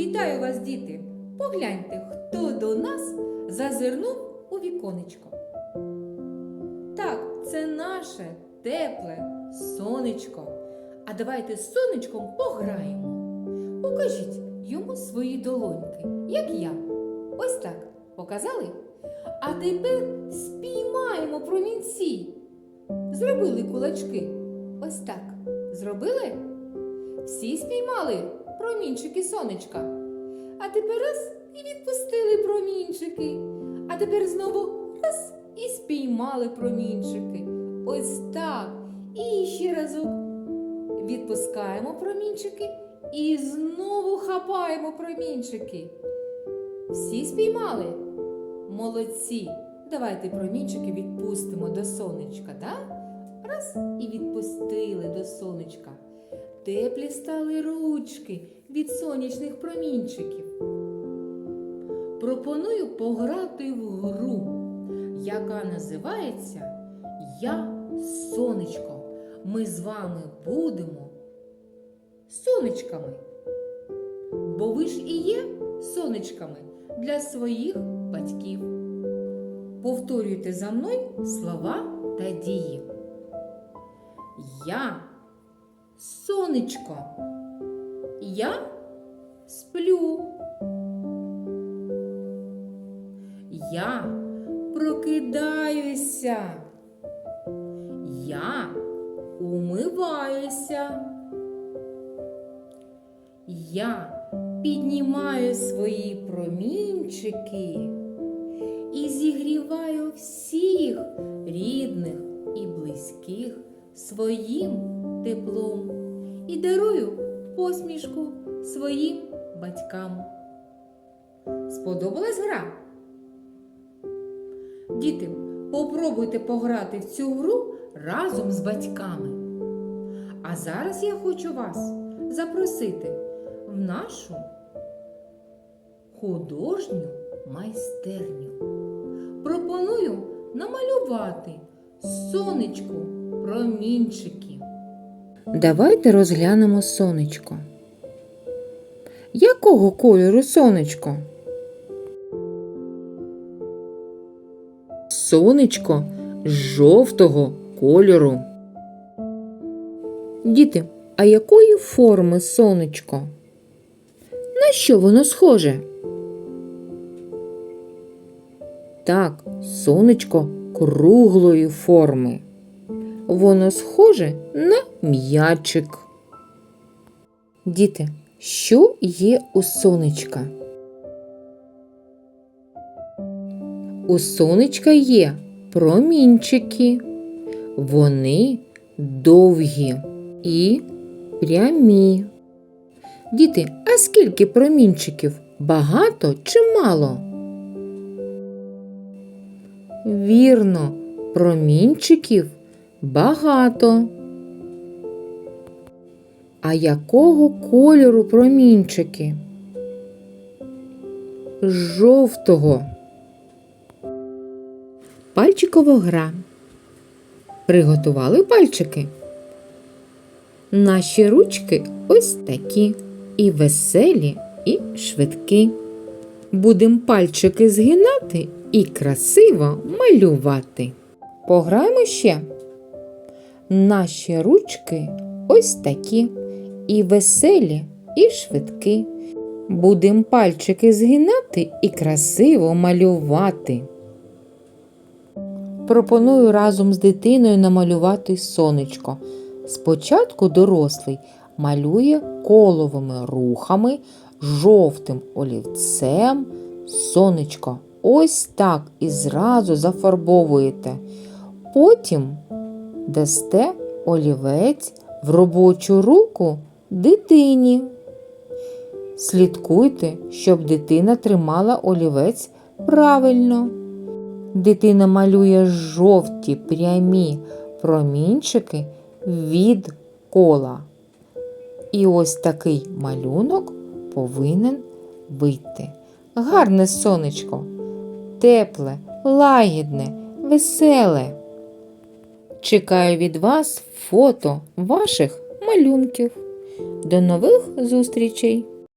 Вітаю вас, діти! Погляньте, хто до нас зазирнув у віконечко. Так, це наше тепле сонечко. А давайте з сонечком пограємо. Покажіть йому свої долоньки, як я. Ось так. Показали? А тепер спіймаємо промінці. Зробили кулачки. Ось так. Зробили? Всі спіймали промінчики сонечка. А тепер раз і відпустили промінчики. А тепер знову раз і спіймали промінчики. Ось так. І ще разок. Відпускаємо промінчики і знову хапаємо промінчики. Всі спіймали? Молодці. Давайте промінчики відпустимо до сонечка, так? Раз і відпустили до сонечка. Теплі стали ручки від сонячних промінчиків. Пропоную пограти в гру, яка називається Я сонечко. Ми з вами будемо сонечками. Бо ви ж і є сонечками для своїх батьків. Повторюйте за мною слова та дії. Я сонечко. Я сплю. Я прокидаюся. Я умиваюся. Я піднімаю свої промінчики і зігріваю всіх рідних і близьких своїм теплом і дарую посмішку своїм батькам. Сподобалась гра? Діти, попробуйте пограти в цю гру разом з батьками. А зараз я хочу вас запросити в нашу художню майстерню. Пропоную намалювати сонечку промінчики. Давайте розглянемо сонечко. Якого кольору сонечко? Сонечко жовтого кольору. Діти, а якої форми сонечко? На що воно схоже? Так, сонечко круглої форми. Воно схоже на м'ячик. Діти, що є у сонечка? У сонечка є промінчики. Вони довгі і прямі. Діти, а скільки промінчиків? Багато чи мало? Вірно, промінчиків багато. А якого кольору промінчики? Жовтого. Пальчикова гра. Приготували пальчики? Наші ручки ось такі і веселі, і швидкі. Будем пальчики згинати і красиво малювати. Пограємо ще. Наші ручки ось такі і веселі, і швидкі. Будем пальчики згинати і красиво малювати. Пропоную разом з дитиною намалювати сонечко. Спочатку дорослий малює коловими рухами, жовтим олівцем, сонечко. Ось так і зразу зафарбовуєте. Потім дасте олівець в робочу руку дитині. Слідкуйте, щоб дитина тримала олівець правильно. Дитина малює жовті прямі промінчики від кола. І ось такий малюнок повинен вийти. Гарне сонечко, тепле, лагідне, веселе. Чекаю від вас фото ваших малюнків. До нових зустрічей!